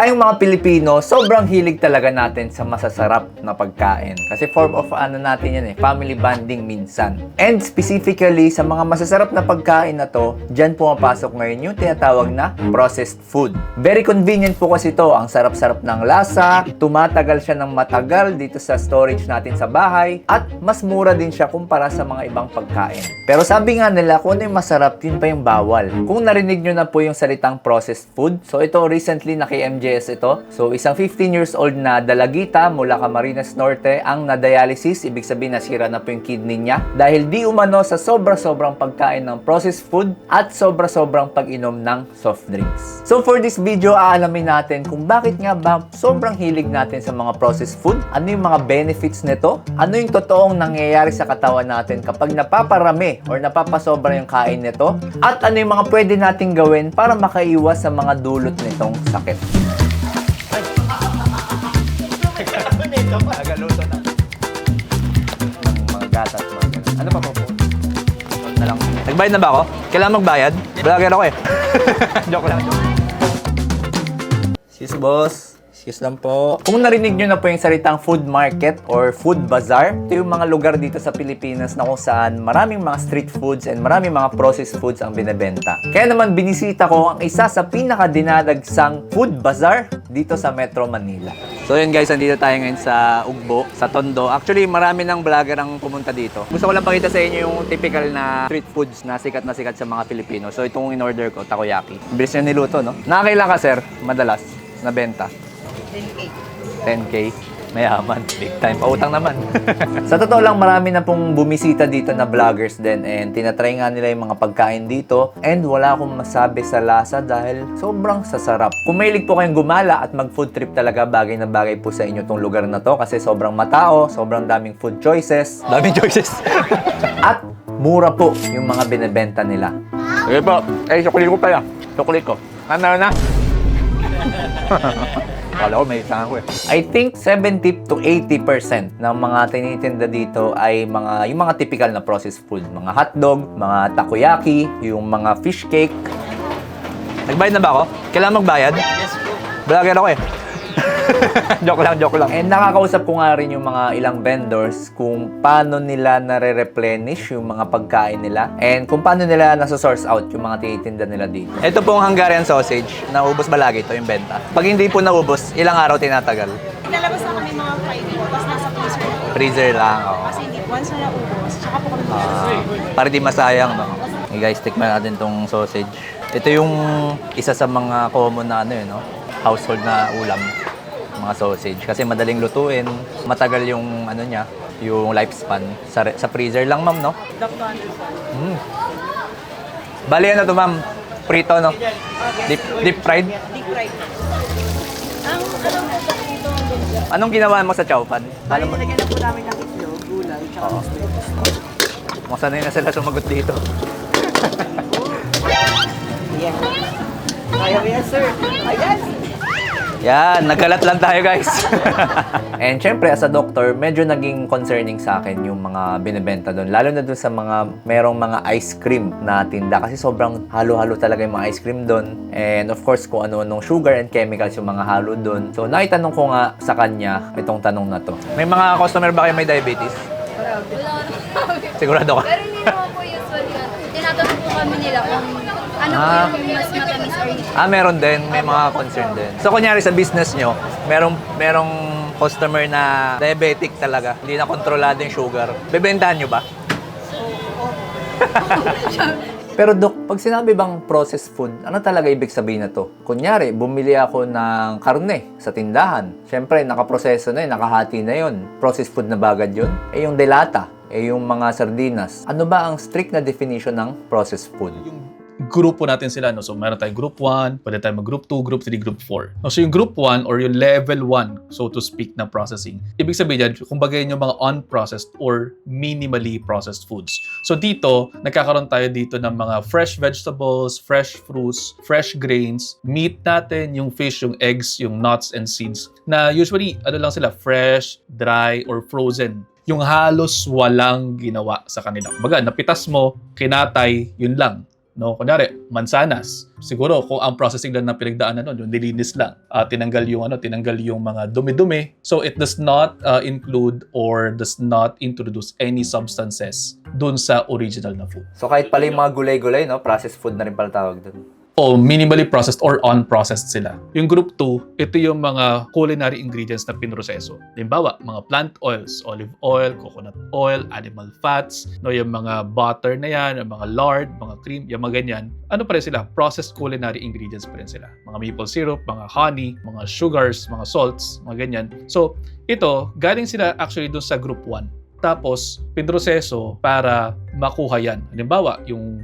Tayong mga Pilipino, sobrang hilig talaga natin sa masasarap na pagkain. Kasi form of ano natin yan eh, family bonding minsan. And specifically, sa mga masasarap na pagkain na to, dyan pumapasok ngayon yung tinatawag na processed food. Very convenient po kasi to. Ang sarap-sarap ng lasa, tumatagal siya ng matagal dito sa storage natin sa bahay, at mas mura din siya kumpara sa mga ibang pagkain. Pero sabi nga nila, kung ano yung masarap, yun pa yung bawal. Kung narinig nyo na po yung salitang processed food, so ito recently na kay MJS ito. So isang 15 years old na dalagita mula Camarines Norte ang na-dialysis, ibig sabihin nasira na po yung kidney niya dahil di umano sa sobra-sobrang pagkain ng processed food at sobra-sobrang pag-inom ng soft drinks. So for this video, aalamin natin kung bakit nga ba sobrang hilig natin sa mga processed food, ano yung mga benefits nito, ano yung totoong nangyayari sa katawan natin kapag napaparami or napapasobra yung kain nito, at ano yung mga pwede nating gawin para makaiwas sa mga dulot nitong sakit. Nagaluto na. Mga gatas, mga. Ano pa po po? Huwag na lang. Nagbayad na ba ako? Kailangan magbayad? Vlogger ako eh. joke lang, joke. Excuse boss. Excuse lang po. Kung narinig nyo na po yung salitang food market or food bazaar, ito yung mga lugar dito sa Pilipinas na kung saan maraming mga street foods and maraming mga processed foods ang binebenta. Kaya naman binisita ko ang isa sa pinakadinadagsang food bazaar dito sa Metro Manila. So yun guys, andito tayo ngayon sa Ugbo, sa Tondo. Actually, marami ng vlogger ang pumunta dito. Gusto ko lang pakita sa inyo yung typical na street foods na sikat na sikat sa mga Pilipino. So itong in-order ko, takoyaki. Bilis niluto, no? Nakakailan ka, sir? Madalas na benta? 10K. Mayaman. Big time. Pautang naman. sa totoo lang, marami na pong bumisita dito na vloggers din and tinatry nga nila yung mga pagkain dito and wala akong masabi sa lasa dahil sobrang sasarap. Kung mahilig po kayong gumala at mag food trip talaga, bagay na bagay po sa inyo tong lugar na to kasi sobrang matao, sobrang daming food choices. Daming choices. at mura po yung mga binebenta nila. Sige po. Eh, chocolate ko pala. Chocolate ko. Ano na? Kala ko may isang ako eh. I think 70 to 80% ng mga tinitinda dito ay mga yung mga typical na processed food. Mga hotdog, mga takoyaki, yung mga fish cake. Nagbayad na ba ako? Kailangan magbayad? Yes po. Vlogger ako eh. joke lang, joke lang. And nakakausap ko nga rin yung mga ilang vendors kung paano nila nare-replenish yung mga pagkain nila and kung paano nila nasa-source out yung mga tinitinda nila dito. Ito pong Hungarian sausage. Naubos ba lagi ito yung benta? Pag hindi po naubos, ilang araw tinatagal? Pinalabas na kami mga 5 po, tapos nasa freezer na po. Freezer lang. Oh. Kasi hindi, once na naubos, tsaka po kami Ah, para di masayang, no? Hey guys, tikman natin tong sausage. Ito yung isa sa mga common na ano yun, no? Household na ulam. Mga sausage. Kasi madaling lutuin. Matagal yung ano niya, yung lifespan. Sa, sa freezer lang, ma'am, no? Doc 200 Mm. Bali, ano to, ma'am? Prito, no? Deep, deep fried? Deep fried. Ang alam ko ang. Anong ginawa mo sa chowpan? Bali, Alam mo, nilagyan na po namin ng itlog, gulay, tsaka mustard. masanay na sila sumagot dito. Yeah. Kaya mo yan, sir. Ayan. Yan, nagkalat lang tayo guys. And syempre, as a doctor, medyo naging concerning sa akin yung mga binibenta doon. Lalo na doon sa mga, merong mga ice cream na tinda. Kasi sobrang halo-halo talaga yung mga ice cream doon. And of course, kung ano-anong sugar and chemicals yung mga halo doon. So, naitanong ko nga sa kanya itong tanong na to. May mga customer ba kayo may diabetes? Wala naman. Sigurado ka? Pero hindi naman po usually ano. Tinatanong po kami nila kung ano Ah. po yung mas matamis or Ah, meron din. May mga concern din. So, kunyari sa business nyo, merong, merong customer na diabetic talaga. Hindi na kontrolado yung sugar. Bebentahan nyo ba? Pero Dok, pag sinabi bang processed food, ano talaga ibig sabihin na to? Kunyari, bumili ako ng karne sa tindahan. Siyempre, nakaproseso na yun, nakahati na yun. Processed food na bagad yun. Eh yung delata, eh yung mga sardinas. Ano ba ang strict na definition ng processed food? Grupo natin sila. No? So, meron tayong group 1, pwede tayong mag group 2, group 3, group 4. No? So, yung group 1 or yung level 1, so to speak, na processing, ibig sabihin yan, kumbaga yun yung mga unprocessed or minimally processed foods. So, dito, nagkakaroon tayo dito ng mga fresh vegetables, fresh fruits, fresh grains, meat natin, yung fish, yung eggs, yung nuts and seeds, na usually, ano lang sila, fresh, dry, or frozen yung halos walang ginawa sa kanila. Kumbaga, napitas mo, kinatay, yun lang No, kunyari, mansanas. Siguro kung ang processing lang ng pinagdaanan nun, yung nilinis lang, ah, tinanggal yung ano, tinanggal yung mga dumi-dumi. So it does not ah, include or does not introduce any substances dun sa original na food. So kahit pala yung mga gulay-gulay, no? Processed food na rin pala tawag doon. O minimally processed or unprocessed sila. Yung group 2, ito yung mga culinary ingredients na pinroseso. Halimbawa, mga plant oils, olive oil, coconut oil, animal fats, no, yung mga butter na yan, yung mga lard, mga cream, yung mga ganyan. Ano pa rin sila? Processed culinary ingredients pa rin sila. Mga maple syrup, mga honey, mga sugars, mga salts, mga ganyan. So, ito, galing sila actually dun sa group 1 tapos pinroseso para makuha yan. Halimbawa, yung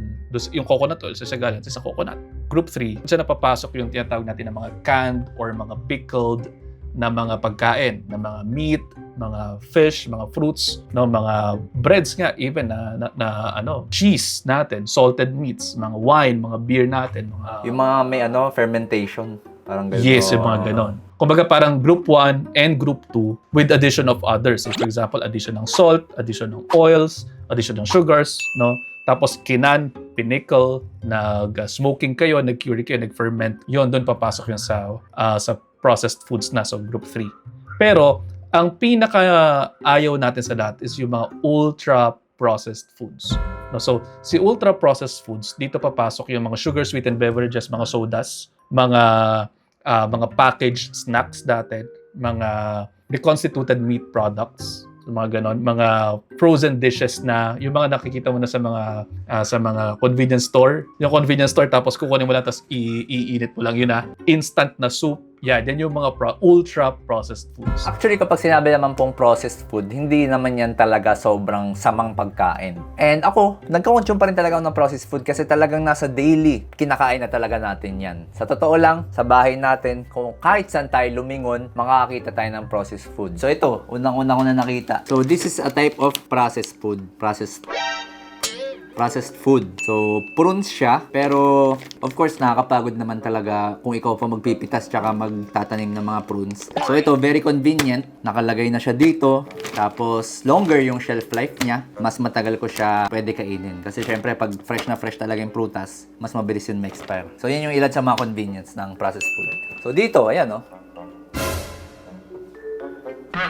yung coconut oil, sa siya galing sa coconut. Group 3, dyan napapasok yung tinatawag natin ng mga canned or mga pickled na mga pagkain, na mga meat, mga fish, mga fruits, no, mga breads nga even na, na, na ano, cheese natin, salted meats, mga wine, mga beer natin, mga Yung mga may ano, fermentation. Parang ganun. Yes, yung mga ganon. Kumbaga parang group 1 and group 2 with addition of others. So, for example, addition ng salt, addition ng oils, addition ng sugars, no? Tapos kinan, pinickle, nag-smoking kayo, nag-curry kayo, nag-ferment. Yun, doon papasok yun sa, ah, sa processed foods na, so group 3. Pero, ang pinaka ayaw natin sa lahat is yung mga ultra processed foods. No, so, si ultra processed foods, dito papasok yung mga sugar sweetened beverages, mga sodas, mga ah, mga packaged snacks dati, mga reconstituted meat products, mga ganon, mga frozen dishes na yung mga nakikita mo na sa mga ah, sa mga convenience store. Yung convenience store tapos kukunin mo lang tapos iinit mo lang yun na instant na soup. Yan, yan yung mga pro- ultra processed foods. Actually, kapag sinabi naman pong processed food, hindi naman yan talaga sobrang samang pagkain. And ako, nagka-consume pa rin talaga ng processed food kasi talagang nasa daily, kinakain na talaga natin yan. Sa totoo lang, sa bahay natin, kung kahit saan tayo lumingon, makakakita tayo ng processed food. So ito, unang-una ko na nakita. So this is a type of processed food. Processed processed food. So, prunes siya, pero of course, nakakapagod naman talaga kung ikaw pa magpipitas tsaka magtatanim ng mga prunes. So, ito, very convenient. Nakalagay na siya dito. Tapos, longer yung shelf life niya. Mas matagal ko siya pwede kainin. Kasi syempre, pag fresh na fresh talaga yung prutas, mas mabilis yun ma-expire. So, yan yung ilan sa mga convenience ng processed food. So, dito, ayan, oh.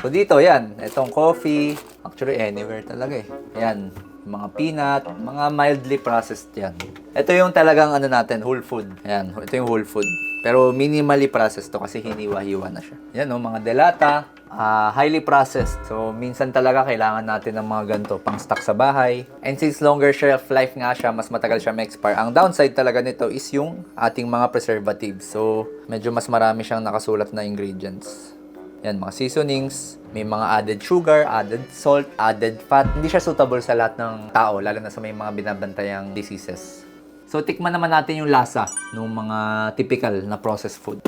So dito, yan. Itong coffee. Actually, anywhere talaga eh. Yan. Mga peanut. Mga mildly processed yan. Ito yung talagang ano natin, whole food. Yan. Ito yung whole food. Pero minimally processed to kasi hiniwa-hiwa na siya. Yan oh, mga delata. ah, highly processed. So, minsan talaga kailangan natin ng mga ganito pang stock sa bahay. And since longer shelf life nga siya, mas matagal siya ma-expire. Ang downside talaga nito is yung ating mga preservatives. So, medyo mas marami siyang nakasulat na ingredients. Yan, mga seasonings, may mga added sugar, added salt, added fat. Hindi siya suitable sa lahat ng tao, lalo na sa may mga binabantayang diseases. So, tikman naman natin yung lasa ng mga typical na processed food.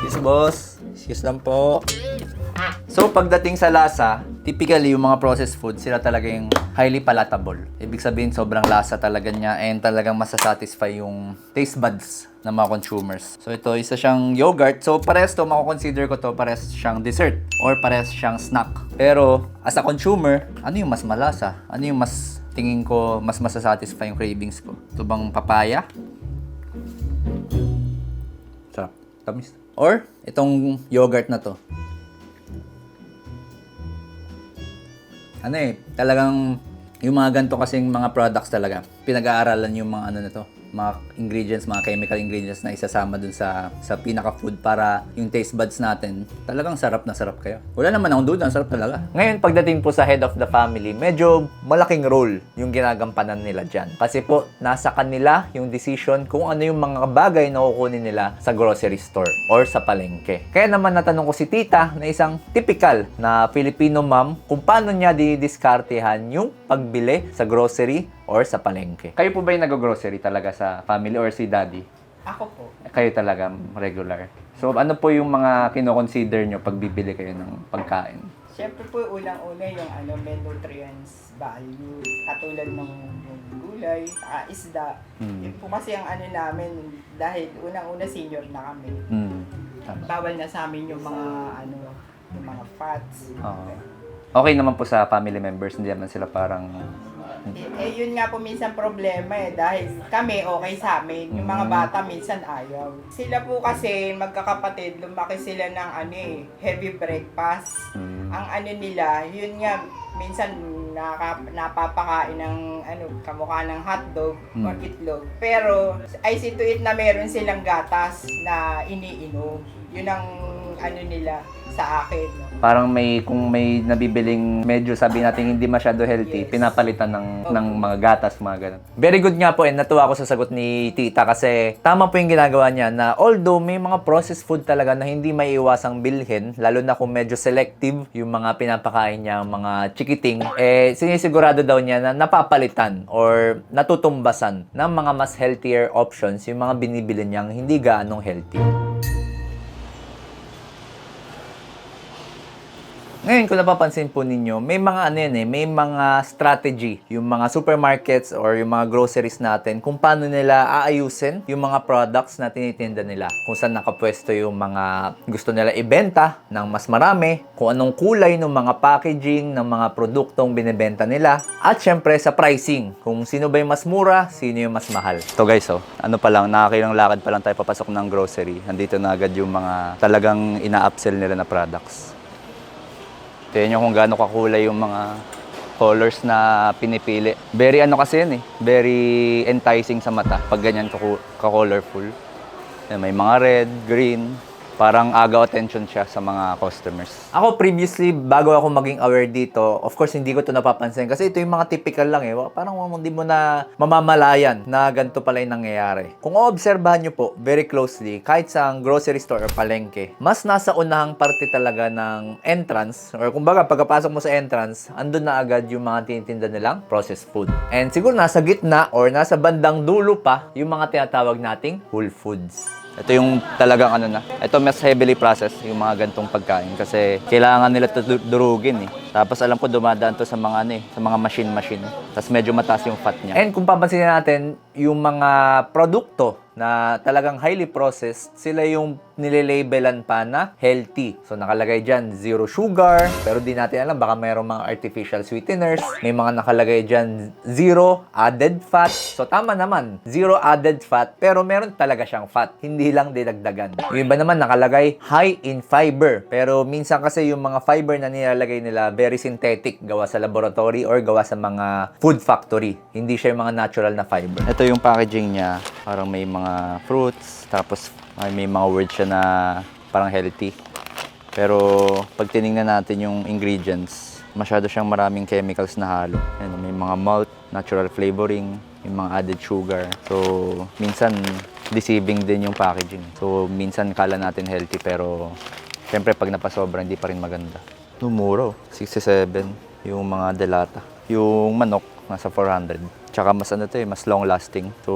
Excuse boss. Excuse lang po. So, pagdating sa lasa, typically yung mga processed food, sila talaga highly palatable. Ibig sabihin, sobrang lasa talaga niya and talagang masasatisfy yung taste buds ng mga consumers. So, ito, isa siyang yogurt. So, parehas to, mako-consider ko to, parehas siyang dessert or parehas siyang snack. Pero, as a consumer, ano yung mas malasa? Ano yung mas tingin ko mas masasatisfy yung cravings ko? Ito bang papaya? Sarap. Tamis. Or, itong yogurt na to. Ano eh, talagang yung mga ganito kasing mga products talaga, pinag-aaralan yung mga ano na to, mga ingredients, mga chemical ingredients na isasama dun sa sa pinaka food para yung taste buds natin talagang sarap na sarap kayo. Wala naman akong duda, sarap talaga. Ngayon pagdating po sa head of the family, medyo malaking role yung ginagampanan nila dyan. Kasi po nasa kanila yung decision kung ano yung mga bagay na kukunin nila sa grocery store or sa palengke. Kaya naman natanong ko si tita na isang typical na Filipino mom kung paano niya didiskartehan yung pagbili sa grocery or sa palengke. Kayo po ba yung nag-grocery talaga sa family or si daddy? Ako po. Kayo talaga regular. So ano po yung mga kino-consider nyo pag bibili kayo ng pagkain? Siyempre po, unang-una yung ano, may nutrients value. Katulad ng yung gulay, saka isda. Mm. Yun po kasi ang ano namin, dahil unang-una senior na kami. Hmm. Tama. Bawal na sa amin yung mga ano, yung mga fats. Oo. Okay naman po sa family members, hindi naman sila parang Eh, yun nga po minsan problema eh, dahil kami okay sa amin, yung mga Mm. bata minsan ayaw. Sila po kasi, magkakapatid, lumaki sila ng ano eh, heavy breakfast. Mm. Ang ano nila, yun nga, minsan naka, napapakain ng ano, kamukha ng hotdog Mm. or itlog. Pero, I see to it na meron silang gatas na iniinom. Yun ang ano nila sa akin. no? Parang may, kung may nabibiling medyo sabi natin hindi masyado healthy, Yes. pinapalitan ng, Okay. ng mga gatas, mga ganun. Very good nga po, and natuwa ako sa sagot ni tita kasi tama po yung ginagawa niya na although may mga processed food talaga na hindi may iwasang bilhin, lalo na kung medyo selective yung mga pinapakain niya, mga chikiting, eh sinisigurado daw niya na napapalitan or natutumbasan ng mga mas healthier options yung mga binibili niyang hindi gaanong healthy. Ngayon, kung napapansin po ninyo, may mga ano yan eh, may mga strategy yung mga supermarkets or yung mga groceries natin kung paano nila aayusin yung mga products na tinitinda nila. Kung saan nakapwesto yung mga gusto nila ibenta ng mas marami, kung anong kulay ng mga packaging ng mga produktong binibenta nila, at syempre sa pricing, kung sino ba yung mas mura, sino yung mas mahal. To guys, oh, ano pa lang, nakakailang lakad pa lang tayo papasok ng grocery. Andito na agad yung mga talagang ina-upsell nila na products. Tingnan nyo kung gaano kakulay yung mga colors na pinipili. Very ano kasi yan eh. Very enticing sa mata pag ganyan ka-colorful. May mga red, green. Parang agaw attention siya sa mga customers. Ako previously, bago ako maging aware dito, of course hindi ko to napapansin kasi ito yung mga typical lang eh. Parang hindi mo na mamamalayan na ganito pala yung nangyayari. Kung obserbahan nyo po very closely, kahit sa grocery store or palengke, mas nasa unahang parte talaga ng entrance or kumbaga pagkapasok mo sa entrance, andun na agad yung mga tinitinda nilang processed food. And siguro nasa gitna or nasa bandang dulo pa yung mga tinatawag nating whole foods. Ito yung talagang ano na. Ito mas heavily processed yung mga gantong pagkain kasi kailangan nila ito du- durugin eh. Tapos alam ko dumadaan to sa mga ano eh, sa mga machine-machine. Tapos medyo mataas yung fat niya. And kung papansin natin, yung mga produkto na talagang highly processed, sila yung nilelabelan pa na healthy. So nakalagay dyan, zero sugar, pero di natin alam, baka mayroong mga artificial sweeteners. May mga nakalagay dyan, zero added fat. So tama naman, zero added fat, pero meron talaga siyang fat. Hindi lang dinagdagan. Yung iba naman nakalagay, high in fiber. Pero minsan kasi yung mga fiber na nilalagay nila, very synthetic, gawa sa laboratory or gawa sa mga food factory. Hindi siya yung mga natural na fiber. Ito yung packaging niya, parang may mga fruits, tapos ay may mga words siya na parang healthy. Pero pag tiningnan natin yung ingredients, masyado siyang maraming chemicals na halo. Ano, may mga malt, natural flavoring, may mga added sugar. So, minsan deceiving din yung packaging. So, minsan kala natin healthy pero syempre pag napasobra hindi pa rin maganda. Numuro, 67 yung mga delata. Yung manok, nasa 400. Tsaka mas ano to eh, mas long lasting. So,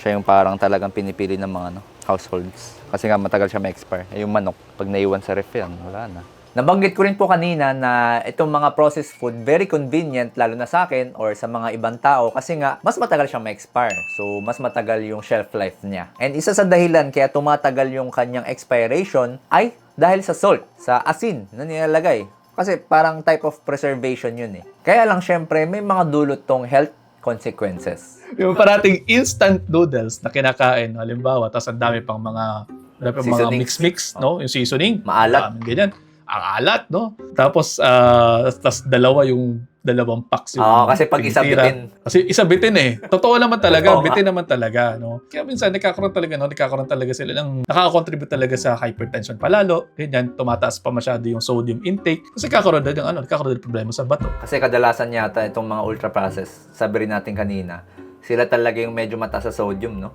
siya yung parang talagang pinipili ng mga ano, households. Kasi nga matagal siya ma-expire. Eh, yung manok, pag naiwan sa ref yan, wala na. Nabanggit ko rin po kanina na itong mga processed food, very convenient lalo na sa akin or sa mga ibang tao kasi nga mas matagal siyang ma-expire. So, mas matagal yung shelf life niya. And isa sa dahilan kaya tumatagal yung kanyang expiration ay dahil sa salt, sa asin na nilalagay. Kasi parang type of preservation yun eh. Kaya lang syempre may mga dulot tong health consequences. Yung parating instant noodles na kinakain, halimbawa, tapos ang dami pang mga, dami pang mga mix-mix, no? Yung seasoning. Maalat. Daming ganyan. Ang alat, no? Tapos, ah, tapos dalawa yung dalawang packs yung Oo, kasi pag isa tinitira. bitin. Kasi isa bitin eh. Totoo naman talaga, Oo nga. bitin naman talaga, no? Kaya minsan nagkakaroon talaga, no? Nagkakaroon talaga sila ng nakaka-contribute talaga sa hypertension palalo. Ganyan, tumataas pa masyado yung sodium intake. Kasi kakaroon din ng ano, nagkakaroon din problema sa bato. Kasi kadalasan yata itong mga ultra processed, sabi rin natin kanina, sila talaga yung medyo mataas sa sodium, no?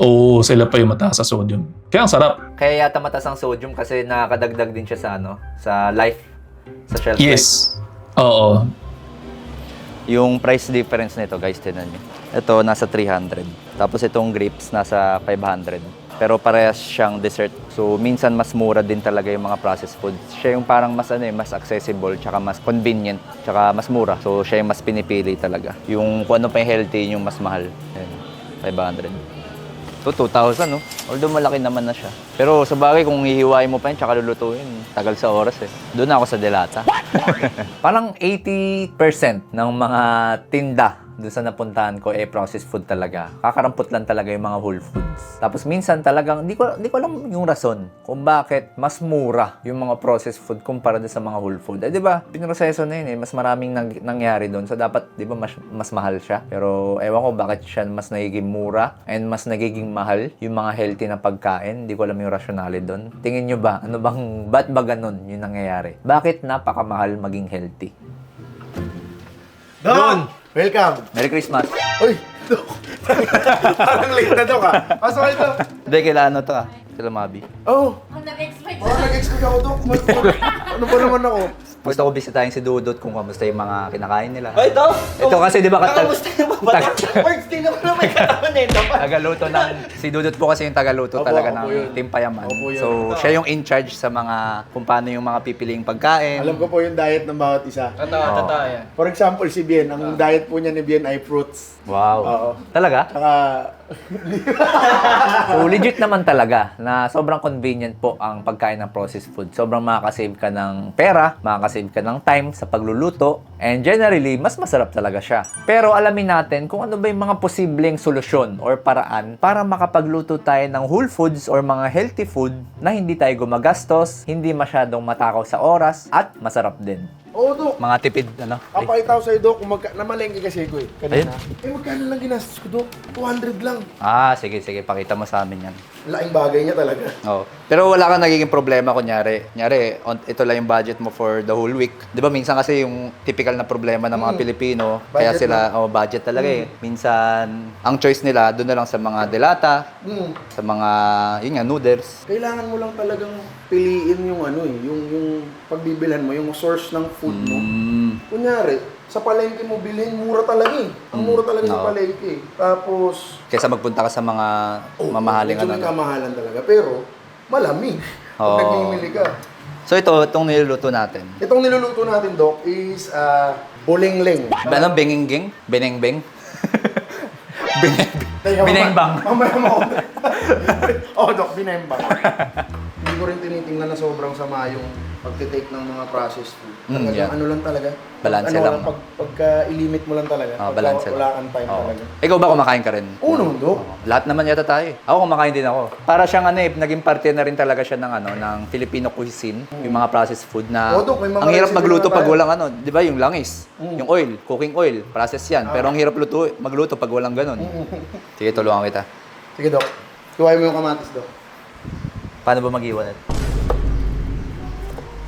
Oo, sila pa yung mataas sa sodium. Kaya ang sarap. Kaya yata mataas ang sodium kasi nakakadagdag din siya sa ano, sa life, sa shelf life. Yes. Oo. Yung price difference nito, guys, tinan nyo. Ito, nasa 300. Tapos itong grapes, nasa 500. Pero parehas siyang dessert. So, minsan mas mura din talaga yung mga processed foods. Siya yung parang mas ano eh, mas accessible, tsaka mas convenient, tsaka mas mura. So, siya yung mas pinipili talaga. Yung kung ano pa yung healthy, yung mas mahal. Ayan, 500. To 2,000, no? Although malaki naman na siya. Pero sa bagay, kung hihiwain mo pa yun, tsaka lulutuin, tagal sa oras eh. Doon ako sa Delata. Parang 80% ng mga tinda doon sa napuntahan ko, eh, processed food talaga. Kakarampot lang talaga yung mga whole foods. Tapos minsan talagang, di ko, di ko alam yung rason kung bakit mas mura yung mga processed food kumpara doon sa mga whole food. Eh, di ba, pinroseso na yun eh. Mas maraming nang, nangyari doon. So, dapat, di ba, mas, mas mahal siya. Pero, ewan ko bakit siya mas nagiging mura and mas nagiging mahal yung mga healthy na pagkain. Di ko alam yung rationale doon. Tingin nyo ba, ano bang, ba't ba ganun yung nangyayari? Bakit napakamahal maging healthy? Don! Welcome! Merry Christmas! Uy! Dok! Parang late na, Dok, ah. Pasok kayo, Dok. Hindi, kailan ano to ah? Sila Mabi. Oh! Ang nag-expect Parang nag-expect ako, Dok. Mag- mag- ano ba naman ako? Gusto ko bisitahin si Dudot kung kamusta yung mga kinakain nila. Ay, ito! Ito kasi di ba katag... Kakamusta yung babata? Words, di naman na may katawan nito. Tagaluto ng... Si Dudot po kasi yung tagaluto Opo, talaga opo ng yun. Team Payaman. Opo yun. So, siya yung in charge sa mga... kung paano yung mga pipiling pagkain. Alam ko po yung diet ng bawat isa. Totoo, Oo. totoo yan. For example, si Bien, ang diet po niya ni Bien ay fruits. Wow. Oo. Talaga? Tsaka, So, legit naman talaga na sobrang convenient po ang pagkain ng processed food. Sobrang makakasave ka ng pera, makakasave ka ng time sa pagluluto, and generally, mas masarap talaga siya. Pero alamin natin kung ano ba yung mga posibleng solusyon or paraan para makapagluto tayo ng whole foods or mga healthy food na hindi tayo gumagastos, hindi masyadong matakaw sa oras, at masarap din. Oo, Dok. Mga tipid, ano? Papakita ko sa'yo, Dok, kung magka... namalengke kasi ko eh, kanina. Eh, magkano lang ginastos ko, Dok? 200 lang. Ah, sige, sige. Pakita mo sa amin yan. Laking bagay niya talaga. Oh. Pero wala kang nagiging problema kunyari. Kunyari, on, ito lang yung budget mo for the whole week. 'Di ba minsan kasi yung typical na problema ng mga Pilipino, kaya Budget sila oh, budget talaga eh. Minsan ang choice nila doon na lang sa mga delata, Hmm. sa mga yun nga noodles. Kailangan mo lang talagang piliin yung ano eh, yung, yung pagbibilhan mo, yung source ng food mo. Mm. Kunyari, sa palengke mo bilhin, mura talaga eh. Ang mura talaga sa Oo. palengke eh. Tapos, Kaysa magpunta ka sa mga mamahaling medyo ano. may no? kamahalan talaga. Pero, malamig. Pag Oo. nagmimili ka. So ito, itong niluluto natin. Itong niluluto natin, Doc, is uh, bolengling. Ano, bengingging? Benengbeng? Teka, Binembang. Mamaya mo. Oo, Doc, binembang. Hindi ko rin tinitingnan na sobrang sama yung pagtitake ng mga processed food. Mm, Talagang yeah. ano lang talaga. Balanse ano, lang, Pag, pagka i-limit mo lang talaga. Oh, Pagka balance Wala kang time Oo. talaga. Ikaw ba kumakain ka rin? Oo naman, Doc. Oo. Lahat naman yata tayo. eh. Ako kumakain din ako. Para siyang ano eh, naging parte na rin talaga siya ng ano, ng Filipino cuisine, yung mga processed food na Oo, Dok, may mga ang hirap magluto pag walang ano, 'di ba, yung langis, Mm. yung oil, cooking oil, process 'yan. Pero ang hirap luto, magluto pag walang ganun. Sige, tulungan kita. Sige, Doc. Kuhain mo yung kamatis, Doc. Paano ba mag-iwan ito?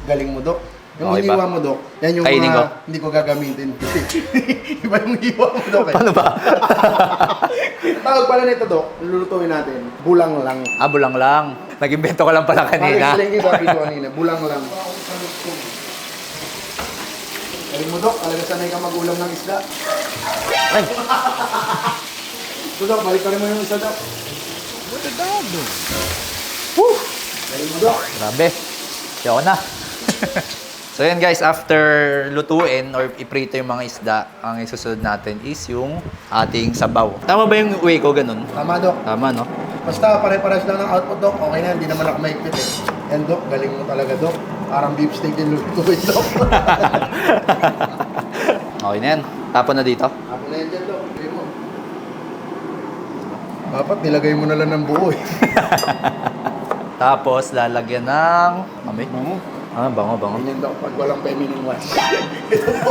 Galing mo, Dok. Yung Okay hiniwa ba? mo, Dok, yan yung Kainin mga ko? hindi ko gagamitin. Iba yung hiniwa mo, Dok. Eh. Paano ba? Tawag pala nito, Dok. Lulutuin natin. Bulang lang. ah, bulang lang. Nag-invento ka lang pala kanina. Sabi ko kanina. Bulang lang. Galing mo, Dok. Talaga sanay ka magulang ng isda. Ay, So, Dok, balik mo yung isa, Dok. Woo! Galing mo, Dok. grabe. Yaw na. So yan guys, after lutuin or iprito yung mga isda, ang isusunod natin is yung ating sabaw. Tama ba yung way ko ganun? Tama, Dok. Tama, no? Basta pare-pares lang ng output, Dok. Okay na, hindi naman ako maikpit eh. Yan, Dok. Galing mo talaga, Dok. Parang beef steak din lutuin, Dok. Okay na yan. Tapon na dito. Ako na yan dyan, Dok. Bigay mo. Dapat nilagay mo na lang ng buo eh. Tapos, lalagyan ng... Amoy? Bango. Ah, bango, bango. Ganyan daw pag walang feminine wash. ito po,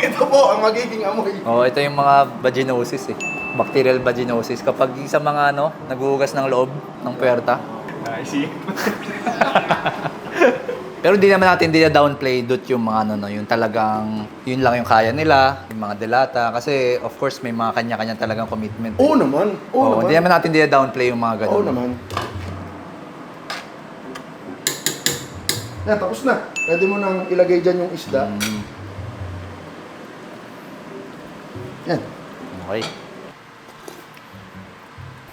ito po ang magiging amoy. Oh, ito yung mga vaginosis eh. Bacterial vaginosis. Kapag sa mga ano, naguhugas ng loob ng puwerta. I see. Pero hindi naman natin downplay dot yung mga ano, no, yung talagang, yun lang yung kaya nila, yung mga delata. Kasi, of course, may mga kanya-kanya talagang commitment. Oo naman. Oo Oo, naman. hindi naman natin downplay yung mga ganun. Oo naman. Yan, tapos na. Pwede mo nang ilagay dyan yung isda. Mm, Yan. okay.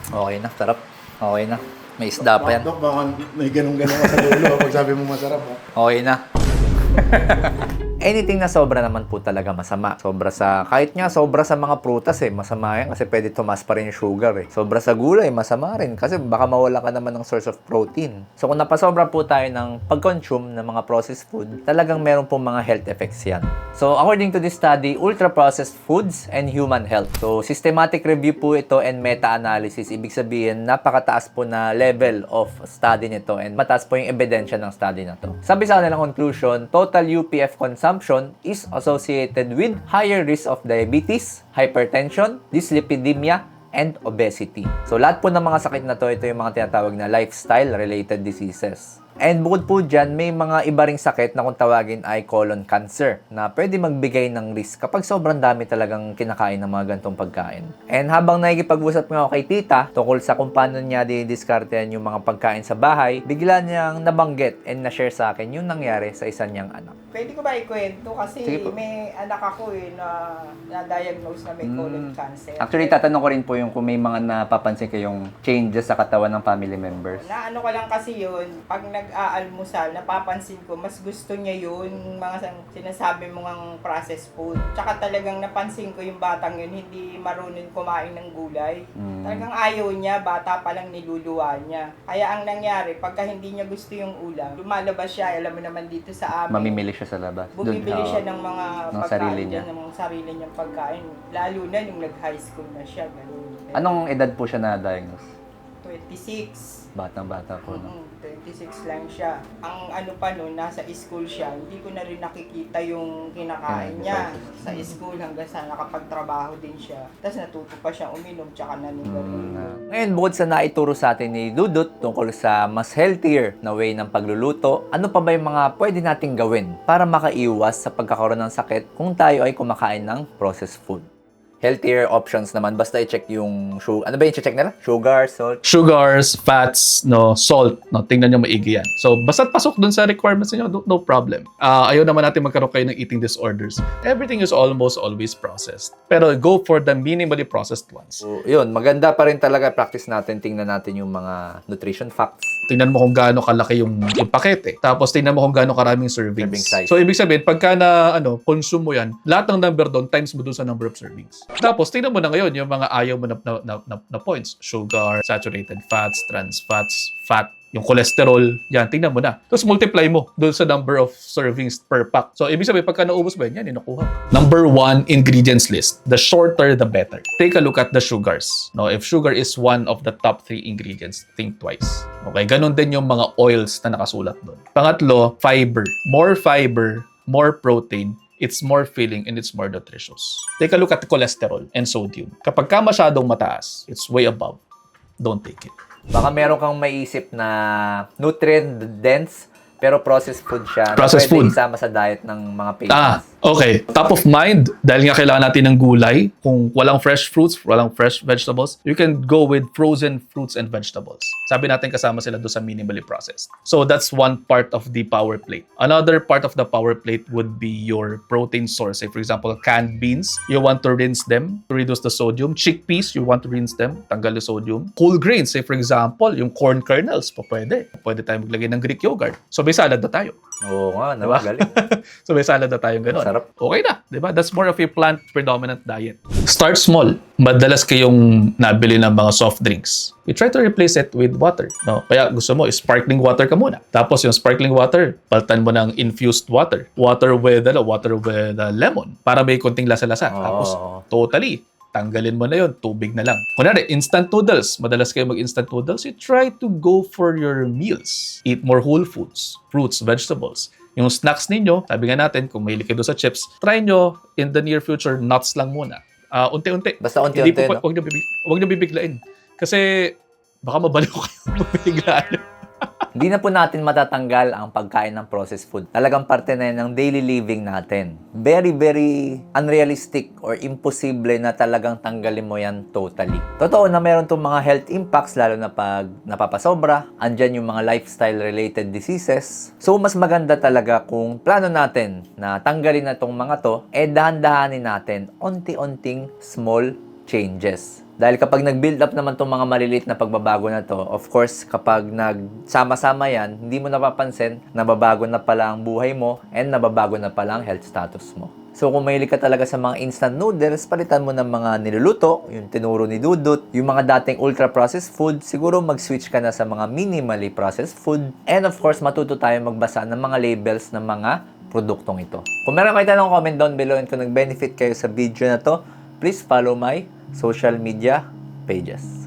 Okay na, sarap. Okay na. May isda pa yan. Dok, baka may ganun-ganun ka sa dulo pag sabi mo masarap. Ha? Okay na. anything na sobra naman po talaga masama. Sobra sa, kahit nga sobra sa mga prutas eh, masama yan kasi pwede tumas pa rin yung sugar eh. Sobra sa gulay, masama rin kasi baka mawala ka naman ng source of protein. So kung napasobra po tayo ng pag-consume ng mga processed food, talagang meron po mga health effects yan. So according to this study, ultra-processed foods and human health. So systematic review po ito and meta-analysis. Ibig sabihin, napakataas po na level of study nito and mataas po yung ebidensya ng study na to. Sabi sa kanilang conclusion, total UPF consumption is associated with higher risk of diabetes, hypertension, dyslipidemia, and obesity. So lahat po ng mga sakit na to, ito yung mga tinatawag na lifestyle-related diseases. And bukod po dyan, may mga iba ring sakit na kung tawagin ay colon cancer na pwede magbigay ng risk kapag sobrang dami talagang kinakain ng mga gantong pagkain. And habang nakikipag-usap nga ako kay tita tungkol sa kung paano niya didiskartehan yung mga pagkain sa bahay, bigla niyang nabanggit and na-share sa akin yung nangyari sa isa niyang anak. Pwede ko ba ikwento? Kasi may anak ako eh na na-diagnose na may colon cancer. Hmm. Actually, tatanong ko rin po yung kung may mga napapansin kayong changes sa katawan ng family members. Na ano ko lang kasi yun, pag nag-aalmusal, napapansin ko, mas gusto niya yun, mga sinasabi mo ng processed food. Tsaka talagang napansin ko yung batang yun, hindi marunong kumain ng gulay. Mm. Talagang ayaw niya, bata pa lang niluluwa niya. Kaya ang nangyari, pagka hindi niya gusto yung ulam, lumalabas siya, alam mo naman dito sa amin. Mamimili siya sa labas. Bumibili siya ng mga Ng pagkain sarili niya. dyan, ng mga sarili niyang pagkain. Lalo na yung nag-high school na siya. Ganun. Anong edad po siya na-diagnose? 26. Batang-bata po, no? Mm, 26 lang siya. Ang ano pa no, nasa school siya, hindi ko na rin nakikita yung kinakain Mm, niya sa school hanggang sa nakapagtrabaho din siya. Tapos natuto pa siya uminom tsaka nanigarilyo. Ngayon, bukod sa naituro sa atin ni Dudut tungkol sa mas healthier na way ng pagluluto, ano pa ba yung mga pwede nating gawin para makaiwas sa pagkakaroon ng sakit kung tayo ay kumakain ng processed food? Healthier options naman, basta i-check yung sugar. Ano ba yung check nila? Sugar, salt? Sugars, fats, no, salt, no, tingnan nyo maigi yan. So, basta pasok dun sa requirements niyo, no, no problem. Ah, ayaw naman natin magkaroon kayo ng eating disorders. Everything is almost always processed. Pero go for the minimally processed ones. So, yun, maganda pa rin talaga practice natin. Tingnan natin yung mga nutrition facts. Tingnan mo kung gaano kalaki yung, yung pakete. Tapos tingnan mo kung gaano karaming servings. Serving size. So ibig sabihin, pagka na ano, consume mo yan, lahat ng number doon times mo doon sa number of servings. Tapos tingnan mo na ngayon yung mga ayaw mo na, na, na, na, points. Sugar, saturated fats, trans fats, fat, yung cholesterol, yan, tingnan mo na. Tapos multiply mo doon sa number of servings per pack. So, ibig sabihin, pagka naubos mo yan, yan, yung nakuha. Number one, ingredients list. The shorter, the better. Take a look at the sugars. No, if sugar is one of the top three ingredients, think twice. Okay, ganun din yung mga oils na nakasulat doon. Pangatlo, fiber. More fiber, more protein, it's more filling and it's more nutritious. Take a look at cholesterol and sodium. Kapag ka masyadong mataas, it's way above. Don't take it. Baka meron kang maiisip na nutrient-dense pero processed food siya Processed pwede food. isama sa diet ng mga patients. Ah, okay. Top of mind, dahil nga kailangan natin ng gulay, kung walang fresh fruits, walang fresh vegetables, you can go with frozen fruits and vegetables. Sabi natin kasama sila doon sa minimally processed. So that's one part of the power plate. Another part of the power plate would be your protein source. Say for example, canned beans, you want to rinse them to reduce the sodium. Chickpeas, you want to rinse them, tanggal yung sodium. Whole grains, say for example, yung corn kernels, pa pwede. Pwede tayo maglagay ng Greek yogurt. So may salad na tayo. Oo nga? Diba? Galing. so may salad na tayong ganun. Sarap. Okay na, 'di ba? That's more of a plant predominant diet. Start small. Madalas kayong nabili ng mga soft drinks. You try to replace it with water. No? Kaya gusto mo, sparkling water ka muna. Tapos yung sparkling water, palitan mo ng infused water. Water with, ano, water with uh, lemon. Para may konting lasa-lasa. Oo. Tapos, totally, tanggalin mo na yon tubig na lang. Kunwari, instant noodles. Madalas kayo mag-instant noodles. You try to go for your meals. Eat more whole foods, fruits, vegetables. Yung snacks ninyo, sabi nga natin, kung mahilig kayo sa chips, try nyo in the near future, nuts lang muna. Ah, unti-unti. Basta Hindi unti-unti, po, no? wag nyo, bibig, wag nyo bibiglain. Kasi, baka mabaliw kayo mabiglaan. Hindi na po natin matatanggal ang pagkain ng processed food. Talagang parte na yan ng daily living natin. Very, very unrealistic or imposible na talagang tanggalin mo yan totally. Totoo na meron itong mga health impacts, lalo na pag napapasobra. Andyan yung mga lifestyle-related diseases. So, mas maganda talaga kung plano natin na tanggalin na itong mga to, eh dahan-dahanin natin onti-onting small changes. Dahil kapag nag-build up naman itong mga maliliit na pagbabago na to, of course, kapag nagsama-sama yan, hindi mo napapansin, nababago na pala ang buhay mo and nababago na pala ang health status mo. So kung mahilig ka talaga sa mga instant noodles, palitan mo ng mga niluluto, yung tinuro ni Dudut, yung mga dating ultra-processed food, siguro mag-switch ka na sa mga minimally processed food. And of course, matuto tayo magbasa ng mga labels ng mga produktong ito. Kung meron kayo tanong, comment down below and kung nag-benefit kayo sa video na to, please follow my social media pages.